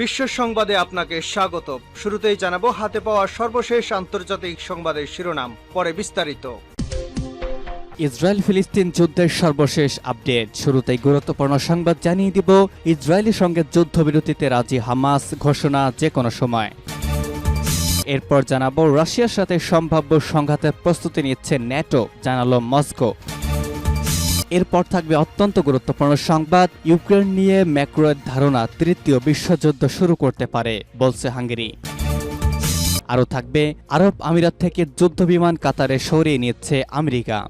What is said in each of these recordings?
বিশ্ব সংবাদে আপনাকে স্বাগত। শুরুতেই জানাব, হাতে পাওয়া সর্বশেষ আন্তর্জাতিক সংবাদের শিরোনাম, পরে বিস্তারিত। ইসরায়েল ফিলিস্তিন যুদ্ধের সর্বশেষ আপডেট। শুরুতেই গুরুত্বপূর্ণ সংবাদ জানিয়ে দিব, ইসরায়েলের সঙ্গে যুদ্ধবিরতিতে রাজি হামাস ঘোষণা যে কোনো সময়। এরপর জানাব, রাশিয়ার সাথে সম্ভাব্য সংঘাতের প্রস্তুতি নিচ্ছে ন্যাটো, জানালো মস্কো। এরপর থাকবে অত্যন্ত গুরুত্বপূর্ণ সংবাদ। ইউক্রেন নিয়ে ম্যাক্রোয়ের ধারণা তৃতীয় বিশ্বযুদ্ধ শুরু করতে পারে, বলছে হাঙ্গেরি। আরও থাকবে, আরব আমিরাত থেকে যুদ্ধবিমান কাতারে সরিয়ে নিচ্ছে আমেরিকা।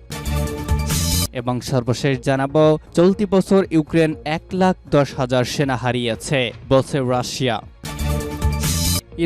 এবং সর্বশেষ জানাব, চলতি বছর ইউক্রেন এক লাখ দশ হাজার সেনা হারিয়েছে, বলছে রাশিয়া।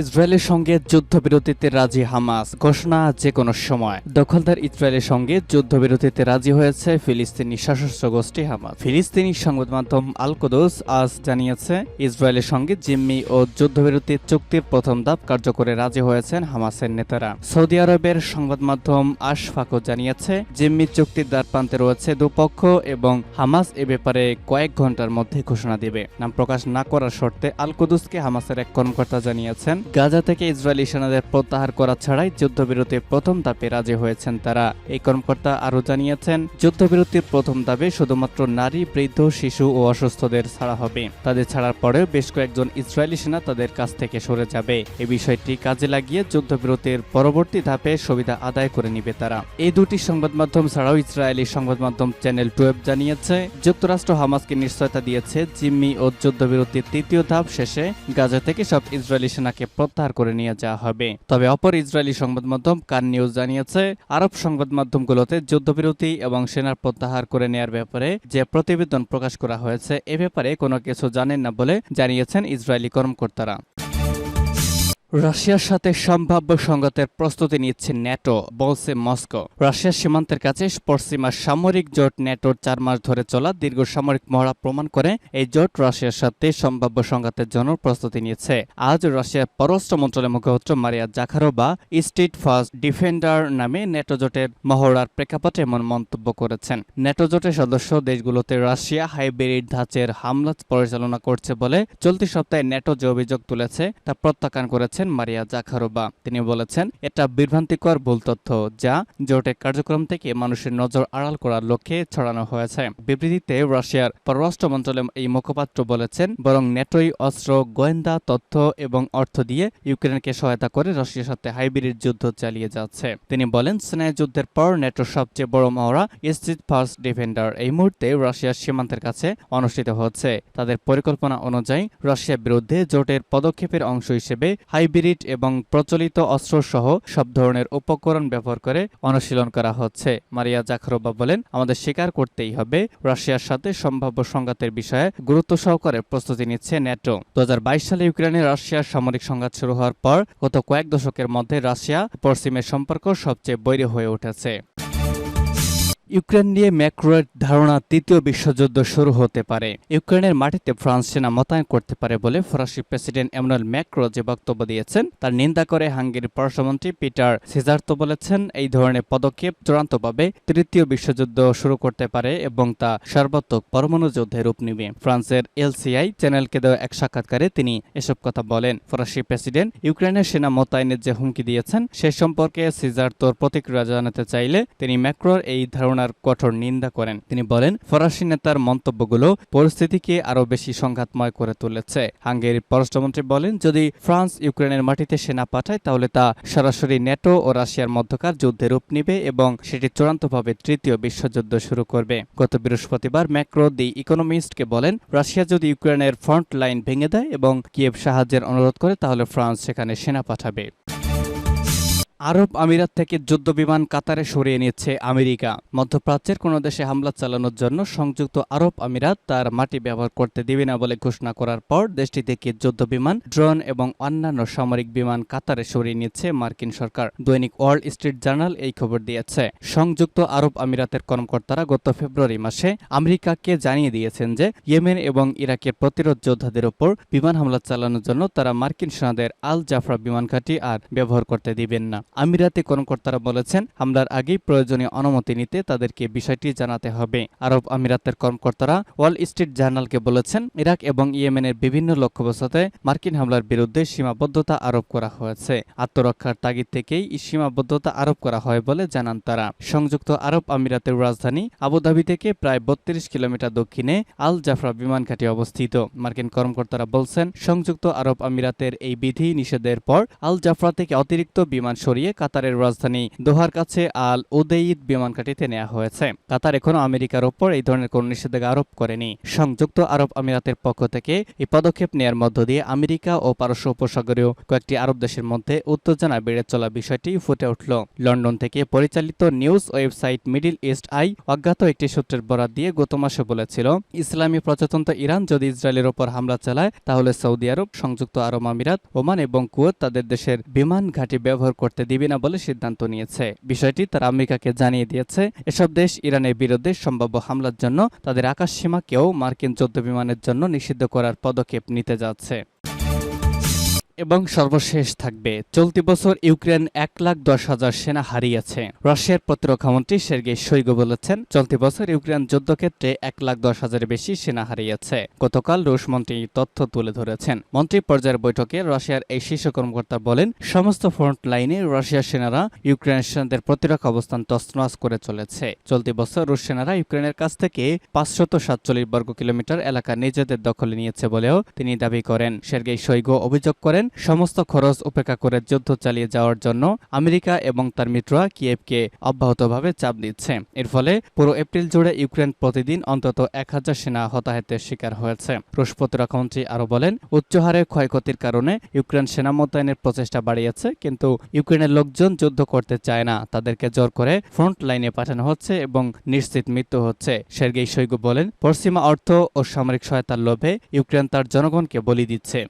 ইসরায়েলের সঙ্গে যুদ্ধবিরতিতে রাজি হামাস, ঘোষণা যে কোনো সময়। দখলদার ইসরায়েলের সঙ্গে যুদ্ধবিরতিতে রাজি হয়েছে ফিলিস্তিনি সশস্ত্র গোষ্ঠী হামাস। ফিলিস্তিনি সংবাদ মাধ্যম আল কুদুস আজ জানিয়েছে, ইসরায়েলের সঙ্গে জিম্মি ও যুদ্ধবিরতি চুক্তির প্রথম ধাপ কার্যকরে রাজি হয়েছেন হামাসের নেতারা। সৌদি আরবের সংবাদ মাধ্যম আশফাকও জানিয়েছে, জিম্মি চুক্তির দ্বার প্রান্তে রয়েছে দুপক্ষ এবং হামাস এ ব্যাপারে কয়েক ঘণ্টার মধ্যে ঘোষণা দেবে। নাম প্রকাশ না করার শর্তে আল কুদুসকে হামাসের এক কর্মকর্তা জানিয়েছেন গাজা থেকে ইসরায়েলি সেনাদের প্রত্যাহার করা ছাড়াই যুদ্ধবিরতির প্রথম ধাপে রাজি হয়েছেন তারা। এই কর্মকর্তা আরও জানিয়েছেন, যুদ্ধবিরতির প্রথম ধাপে শুধুমাত্র নারী, বৃদ্ধ, শিশু ও অসুস্থদের ছাড়া হবে। তাদের ছাড়ার পরেও বেশ কয়েকজন ইসরায়েলি সেনা তাদের কাছ থেকে সরে যাবে। এই বিষয়টি কাজে লাগিয়ে যুদ্ধবিরতির পরবর্তী ধাপে সুবিধা আদায় করে নিবে তারা। এই দুটি সংবাদ মাধ্যম ছাড়াও ইসরায়েলি সংবাদ মাধ্যম চ্যানেল টুয়েব জানিয়েছে, যুক্তরাষ্ট্র হামাসকে নিশ্চয়তা দিয়েছে, জিম্মি ও যুদ্ধবিরতির তৃতীয় ধাপ শেষে গাজা থেকে সব ইসরায়েলি সেনাকে প্রত্যাহার করে নিয়ে যাওয়া হবে। তবে অপর ইসরায়েলি সংবাদ মাধ্যম কান নিউজ জানিয়েছে, আরব সংবাদ মাধ্যমগুলোতে যুদ্ধবিরতি এবং সেনার প্রত্যাহার করে নেয়ার ব্যাপারে যে প্রতিবেদন প্রকাশ করা হয়েছে, এ ব্যাপারে কোনো কিছু জানেন না বলে জানিয়েছেন ইসরায়েলি কর্মকর্তারা। রাশিয়ার সাথে সম্ভাব্য সংঘাতের প্রস্তুতি নিচ্ছে ন্যাটো, বলছে মস্কো। রাশিয়ার সীমান্তের কাছে পশ্চিমা সামরিক জোট ন্যাটোর চার মাস ধরে চলা দীর্ঘ সামরিক মহড়া প্রমাণ করে এই জোট রাশিয়ার সাথে সম্ভাব্য সংঘাতের জন্য প্রস্তুতি নিচ্ছে। আজ রাশিয়ার পররাষ্ট্র মন্ত্রণালয়ের মুখপাত্র Maria Zakharova Steadfast defender নামে ন্যাটো জোটের মহড়ার প্রেক্ষাপটে এমন মন্তব্য করেছেন। ন্যাটো জোটের সদস্য দেশগুলোতে রাশিয়া হাইব্রিড ধাঁচের হামলা পরিচালনা করছে বলে চলতি সপ্তাহে ন্যাটো যে অভিযোগ তুলেছে তা প্রত্যাখ্যান করেছে বলেছেন মারিয়া জাখারোবা তিনি বলেছেন, এটা বিভ্রান্তিকর ভুল তথ্য যা জোটের কার্যক্রম থেকে মানুষের নজর আড়াল করার লক্ষ্যে ছড়ানো হয়েছে। বিবৃতিতে রাশিয়ার পররাষ্ট্র মন্ত্রণালয় এই মুখপাত্র বলেছেন, বরং নেটোই অস্ত্র, গোয়েন্দা তথ্য এবং অর্থ দিয়ে ইউক্রেনকে সহায়তা করে রাশিয়ার সাথে হাইব্রিড যুদ্ধ চালিয়ে যাচ্ছে। তিনি বলেন, স্নায়ু যুদ্ধের পর নেটোর সবচেয়ে বড় মহড়া স্ট্রিট ফার্স্ট ডিফেন্ডার। এই মুহূর্তে রাশিয়ার সীমান্তের কাছে অনুষ্ঠিত হচ্ছে। তাদের পরিকল্পনা অনুযায়ী, রাশিয়ার বিরুদ্ধে জোটের পদক্ষেপের অংশ হিসেবে হাইব্রিড হাইব্রিড এবং প্রচলিত অস্ত্রসহ সব ধরনের উপকরণ ব্যবহার করে অনুশীলন করা হচ্ছে। মারিয়া জাখরোবা বলেন, আমাদের স্বীকার করতেই হবে রাশিয়ার সাথে সম্ভাব্য সংঘাতের বিষয়ে গুরুত্ব সহকারে প্রস্তুতি নিচ্ছে ন্যাটো। দু হাজার বাইশ সালে ইউক্রেনে রাশিয়ার সামরিক সংঘাত শুরু হওয়ার পর গত কয়েক দশকের মধ্যে রাশিয়া পশ্চিমের সম্পর্ক সবচেয়ে বৈরী হয়ে উঠেছে। ইউক্রেন নিয়ে ম্যাক্রোয়ের ধারণা তৃতীয় বিশ্বযুদ্ধ শুরু হতে পারে। ইউক্রেনের মাটিতে ফ্রান্স সেনা মোতায়েন করতে পারে বলে ফরাসি প্রেসিডেন্ট এমনুয়েল ম্যাক্রো যে বক্তব্য দিয়েছেন, তার নিন্দা করে হাঙ্গেরির পররাষ্ট্রমন্ত্রী পিটার সিজার্তো বলেছেন, এই ধরনের পদক্ষেপ চূড়ান্তভাবে তৃতীয় বিশ্বযুদ্ধ শুরু করতে পারে এবং তা সর্বাত্মক পরমাণু যুদ্ধে রূপ নিবে। ফ্রান্সের এলসিআই চ্যানেলকে দেওয়া এক সাক্ষাৎকারে তিনি এসব কথা বলেন। ফরাসি প্রেসিডেন্ট ইউক্রেনের সেনা মোতায়েনের যে হুমকি দিয়েছেন, সে সম্পর্কে সিজার্তোর প্রতিক্রিয়া জানাতে চাইলে তিনি ম্যাক্রোর এই ধারণা ঘটনার কঠোর নিন্দা করেন। তিনি বলেন, ফরাসি নেতার মন্তব্যগুলো পরিস্থিতিকে আরও বেশি সংঘাতময় করে তুলেছে। হাঙ্গেরির পররাষ্ট্রমন্ত্রী বলেন, যদি ফ্রান্স ইউক্রেনের মাটিতে সেনা পাঠায়, তাহলে তা সরাসরি নেটো ও রাশিয়ার মধ্যকার যুদ্ধে রূপ নিবে এবং সেটি চূড়ান্তভাবে তৃতীয় বিশ্বযুদ্ধ শুরু করবে। গত বৃহস্পতিবার ম্যাক্রো দি ইকোনমিস্টকে বলেন, রাশিয়া যদি ইউক্রেনের ফ্রন্ট লাইন ভেঙে দেয় এবং কিয়েভ সাহায্যের অনুরোধ করে, তাহলে ফ্রান্স সেখানে সেনা পাঠাবে। আরব আমিরাত থেকে যুদ্ধ বিমান কাতারে সরিয়ে নিচ্ছে আমেরিকা। মধ্যপ্রাচ্যের কোনো দেশে হামলা চালানোর জন্য সংযুক্ত আরব আমিরাত তার মাটি ব্যবহার করতে দিবে না বলে ঘোষণা করার পর দেশটি থেকে যুদ্ধ বিমান, ড্রোন এবং অন্যান্য সামরিক বিমান কাতারে সরিয়ে নিচ্ছে মার্কিন সরকার। দৈনিক ওয়ার্ল্ড স্ট্রিট জার্নাল এই খবর দিয়েছে। সংযুক্ত আরব আমিরাতের কর্মকর্তারা গত ফেব্রুয়ারি মাসে আমেরিকাকে জানিয়ে দিয়েছেন যে ইয়েমেন এবং ইরাকের প্রতিরোধ যোদ্ধাদের ওপর বিমান হামলা চালানোর জন্য তারা মার্কিন সেনাদের আল জাফরা বিমান ঘাঁটি আর ব্যবহার করতে দিবেন না। আমিরাতে কর্মকর্তারা বলেছেন, হামলার আগেই প্রয়োজনীয় অনুমতি নিতে তাদেরকে বিষয়টি জানাতে হবে। আরব আমিরাতের কর্মকর্তারা ওয়াল স্ট্রিট জার্নালকে বলেছেন, ইরাক এবং ইয়েমেনের বিভিন্ন লক্ষ্যবস্তুতে মার্কিন হামলার বিরুদ্ধে সীমাবদ্ধতা আরোপ করা হয়েছে। আত্মরক্ষার তাগিদ থেকেই সীমাবদ্ধতা আরোপ করা হয় বলে জানান তারা। সংযুক্ত আরব আমিরাতের রাজধানী আবুধাবি থেকে প্রায় বত্রিশ কিলোমিটার দক্ষিণে আল জাফরা বিমান ঘাঁটি অবস্থিত। মার্কিন কর্মকর্তারা বলছেন, সংযুক্ত আরব আমিরাতের এই বিধি নিষেধের পর আল জাফরা থেকে অতিরিক্ত বিমান সরিয়ে কাতারের রাজধানী দোহার কাছে আল উদেইদ বিমান ঘাঁটিতে নেওয়া হয়েছে। কাতার এখনও আমেরিকার ওপর এই ধরনের কোনো নিষেধাজ্ঞা আরোপ করেনি। সংযুক্ত আরব আমিরাতের পক্ষ থেকে এই পদক্ষেপ নেয়ার মধ্য দিয়ে আমেরিকা ও পারস্য উপসাগরীয় কয়েকটি আরব দেশের মধ্যে উত্তেজনা বেড়ে চলা বিষয়টি ফুটে উঠল। লন্ডন থেকে পরিচালিত news website Middle East Eye অজ্ঞাত একটি সূত্রের বরাত দিয়ে গত মাসে বলেছিল, ইসলামী প্রজাতন্ত্র ইরান যদি ইসরায়েলের ওপর হামলা চালায়, তাহলে সৌদি আরব, সংযুক্ত আরব আমিরাত, ওমান এবং কুয়েত তাদের দেশের বিমান ঘাঁটি ব্যবহার করতে দিবে না বলে সিদ্ধান্ত নিয়েছে। বিষয়টি তারা আমেরিকাকে জানিয়ে দিয়েছে। এসব দেশ ইরানের বিরুদ্ধে সম্ভাব্য হামলার জন্য তাদের আকাশ সীমাকেও মার্কিন যুদ্ধ বিমানের জন্য নিষিদ্ধ করার পদক্ষেপ নিতে যাচ্ছে। এবং সর্বশেষ থাকবে। চলতি বছর ইউক্রেন এক লাখ দশ হাজার সেনা হারিয়েছে। রাশিয়ার প্রতিরক্ষামন্ত্রী সের্গেই শৈগু বলেছেন, চলতি বছর ইউক্রেন যুদ্ধক্ষেত্রে এক লাখ দশ হাজারের বেশি সেনা হারিয়েছে। গতকাল রুশ মন্ত্রী তথ্য তুলে ধরেছেন। মন্ত্রী পর্যায়ের বৈঠকে রাশিয়ার এই শীর্ষ কর্মকর্তা বলেন, সমস্ত ফ্রন্ট লাইনে রাশিয়ার সেনারা ইউক্রেনের সেনাদের প্রতিরক্ষা অবস্থান তছনছ করে চলেছে। চলতি বছর রুশ সেনারা ইউক্রেনের কাছ থেকে পাঁচশত সাতচল্লিশ বর্গ কিলোমিটার এলাকা নিজেদের দখলে নিয়েছে বলেও তিনি দাবি করেন। সের্গেই শৈগু অভিযোগ করেন সমস্ত খরচ উপেক্ষা করে যুদ্ধ চালিয়ে যাওয়ার জন্য আমেরিকা এবং তার মিত্ররা কিয়েভকে অব্যাহতভাবে চাপ দিচ্ছে। এর ফলে পুরো এপ্রিল জুড়ে ইউক্রেন প্রতিদিন অন্তত এক হাজার সেনা হতাহতের শিকার হয়েছে। রুশ প্রতিরক্ষামন্ত্রী আরও বলেন উচ্চহারে ক্ষয়ক্ষতির কারণে ইউক্রেন সেনা মোতায়েনের প্রচেষ্টা বাড়িয়েছে, কিন্তু ইউক্রেনের লোকজন যুদ্ধ করতে চায় না। তাদেরকে জোর করে ফ্রন্ট লাইনে পাঠানো হচ্ছে এবং নিশ্চিত মৃত্যু হচ্ছে। সের্গেই শৈগু বলেন, পশ্চিমা অর্থ ও সামরিক সহায়তার লোভে ইউক্রেন তার জনগণকে বলি দিচ্ছে।